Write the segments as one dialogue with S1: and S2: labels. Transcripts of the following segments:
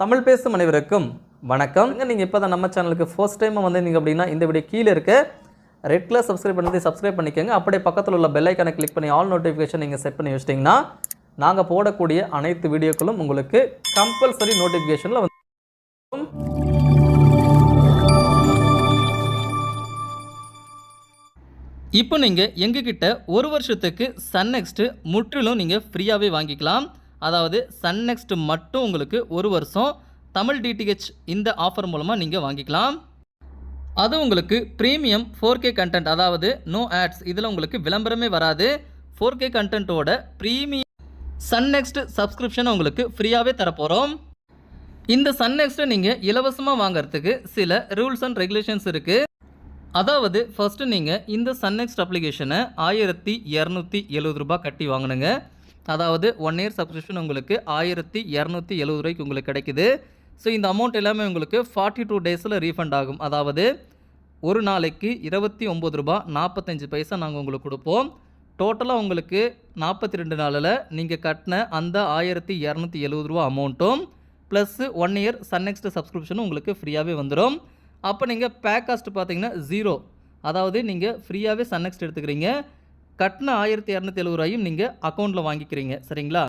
S1: தமிழ் பேசும் அனைவருக்கும் வணக்கம். நீங்கள் இப்போ தான் நம்ம சேனலுக்கு ஃபர்ஸ்ட் டைம் வந்தீங்க அப்படின்னா இந்த வீடியோ கீழே இருக்க ரெட் கலர் சப்ஸ்கிரைப் பண்ணி சப்ஸ்கிரைப் பண்ணிக்கோங்க. அப்படியே பக்கத்தில் உள்ள பெல் ஐக்கானை கிளிக் பண்ணி ஆல் நோட்டிஃபிகேஷன் நீங்கள் செட் பண்ணி வச்சிட்டிங்கன்னா நாங்கள் போடக்கூடிய அனைத்து வீடியோக்களும் உங்களுக்கு கம்பல்சரி நோட்டிஃபிகேஷனில் வந்து இப்போ நீங்கள் எங்ககிட்ட ஒரு வருஷத்துக்கு சன் நெக்ஸ்ட்டு முற்றிலும் நீங்கள் ஃப்ரீயாகவே வாங்கிக்கலாம். அதாவது சன் நெக்ஸ்ட் மட்டும் உங்களுக்கு ஒரு வருஷம் தமிழ் டிடிஹெச் இந்த ஆஃபர் மூலமாக நீங்கள் வாங்கிக்கலாம். அது உங்களுக்கு ப்ரீமியம் ஃபோர் கே கண்டென்ட் அதாவது நோ ஆட்ஸ் இதில் உங்களுக்கு விளம்பரமே வராது. ஃபோர் கே கண்டென்ட்டோட ப்ரீமியம் சன் நெக்ஸ்ட் சப்ஸ்கிரிப்ஷன் உங்களுக்கு ஃப்ரீயாகவே தரப்போகிறோம் இந்த சன் நெக்ஸ்ட்டை நீங்கள் இலவசமாக வாங்கிறதுக்கு சில ரூல்ஸ் அண்ட் ரெகுலேஷன்ஸ் இருக்குது அதாவது ஃபஸ்ட்டு நீங்கள் இந்த சன் நெக்ஸ்ட் அப்ளிகேஷனை ஆயிரத்தி இரநூத்தி எழுபது ரூபாய் கட்டி வாங்கினுங்க. அதாவது ஒன் இயர் சப்ஸ்கிரிப்ஷன் உங்களுக்கு ஆயிரத்தி இரநூத்தி எழுபது ரூபாய்க்கு உங்களுக்கு கிடைக்குது. ஸோ இந்த அமௌண்ட் எல்லாமே உங்களுக்கு ஃபார்ட்டி டூ டேஸில் ரீஃபண்ட் ஆகும். அதாவது ஒரு நாளைக்கு இருபத்தி ஒம்பது ரூபா நாற்பத்தஞ்சு பைசா நாங்கள் உங்களுக்கு கொடுப்போம். டோட்டலாக உங்களுக்கு நாற்பத்தி ரெண்டு நாளில் நீங்கள் கட்டின அந்த ஆயிரத்தி இரநூத்தி எழுபது ரூபா அமௌண்ட்டும் plus one year Sun NXT சப்ஸ்கிரிப்ஷனும் உங்களுக்கு ஃப்ரீயாகவே வந்துடும் அப்போ நீங்கள் பேக் காஸ்ட் பார்த்தீங்கன்னா ஜீரோ அதாவது நீங்கள் ஃப்ரீயாகவே சன் நெக்ஸ்ட் எடுத்துக்கிறீங்க. கட்டின ஆயிரத்தி இரநூத்தி எழுபது ரூபாயும் நீங்கள் அக்கௌண்ட்டில் வாங்கிக்கிறீங்க. சரிங்களா?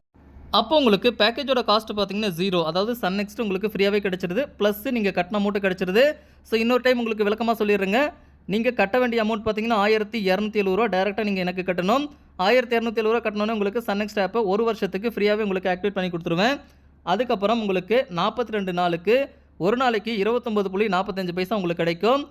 S1: அப்போ உங்களுக்கு பேக்கேஜோட காஸ்ட் பார்த்தீங்கன்னா ஜீரோ அதாவது சன் நெக்ஸ்ட் உங்களுக்கு ஃப்ரீயாகவே கிடைச்சிருது. ப்ளஸ் நீங்கள் கட்டின அமௌண்ட்டு கிடைச்சிருது. ஸோ இன்னொரு டைம் உங்களுக்கு விளக்கமாக சொல்லிடுறேங்க. நீங்கள் கட்ட வேண்டிய அமௌண்ட் பார்த்தீங்கன்னா ஆயிரத்தி இரநூத்தி எழுபது ரூபா டேரெக்டாக நீங்கள் எனக்கு கட்டணும். ஆயிரத்தி இரநூத்தி எழுபது ரூபா கட்டணும்னு உங்களுக்கு சன் நெக்ஸ்ட் ஆப்பை ஒரு வருஷத்துக்கு ஃப்ரீயாகவே உங்களுக்கு ஆக்டிவேட் பண்ணி கொடுத்துருவேன். அதுக்கப்புறம் உங்களுக்கு நாற்பத்தி ரெண்டு நாளுக்கு ஒரு நாளைக்கு இருபத்தொம்பது புள்ளி நாற்பத்தஞ்சு பைசா உங்களுக்கு கிடைக்கும்.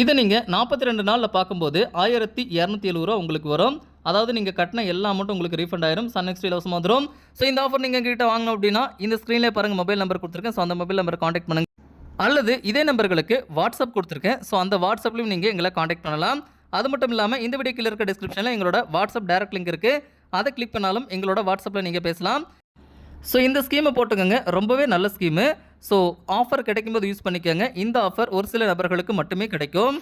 S1: இதை நீங்கள் நாற்பத்தி ரெண்டு நாளில் பார்க்கும்போது ஆயிரத்தி இரநூத்தி எழுபது ரூபா உங்களுக்கு வரும். அதாவது நீங்கள் கட்டின எல்லா அமௌண்ட்டும் உங்களுக்கு ரீஃபண்ட் ஆயிரும். சன் நெக்ஸ்ட் இலவசமாக வந்துடும் ஸோ இந்த ஆஃபர் நீங்கள் கிட்ட வாங்கணும் அப்படின்னா இந்த ஸ்க்ரீனில் பாருங்கள் மொபைல் நம்பர் கொடுத்துருக்கேன். ஸோ அந்த மொபைல் நம்பரை காண்டாக்ட் பண்ணுங்கள் அல்லது இதே நம்பர்களுக்கு வாட்ஸ்அப் கொடுத்துருக்கேன். ஸோ அந்த வாட்ஸ்அப்லையும் நீங்கள் எங்களை காண்டாக்ட் பண்ணலாம். அது மட்டும் இல்லாமல் இந்த வீடியோ கீழே இருக்க டிஸ்கிரிப்ஷனில் எங்களோட வாட்ஸ்அப் டேரக்ட் லிங்க் இருக்குது அதை கிளிக் பண்ணாலும் எங்களோட வாட்ஸ்அப்பில் நீங்கள் பேசலாம். ஸோ இந்த ஸ்கீமை போட்டுக்கோங்க. ரொம்பவே நல்ல ஸ்கீமு ஸோ ஆஃபர் கிடைக்கும்போது யூஸ் பண்ணிக்கோங்க. இந்த ஆஃபர் ஒரு சில நபர்களுக்கு மட்டுமே கிடைக்கும்.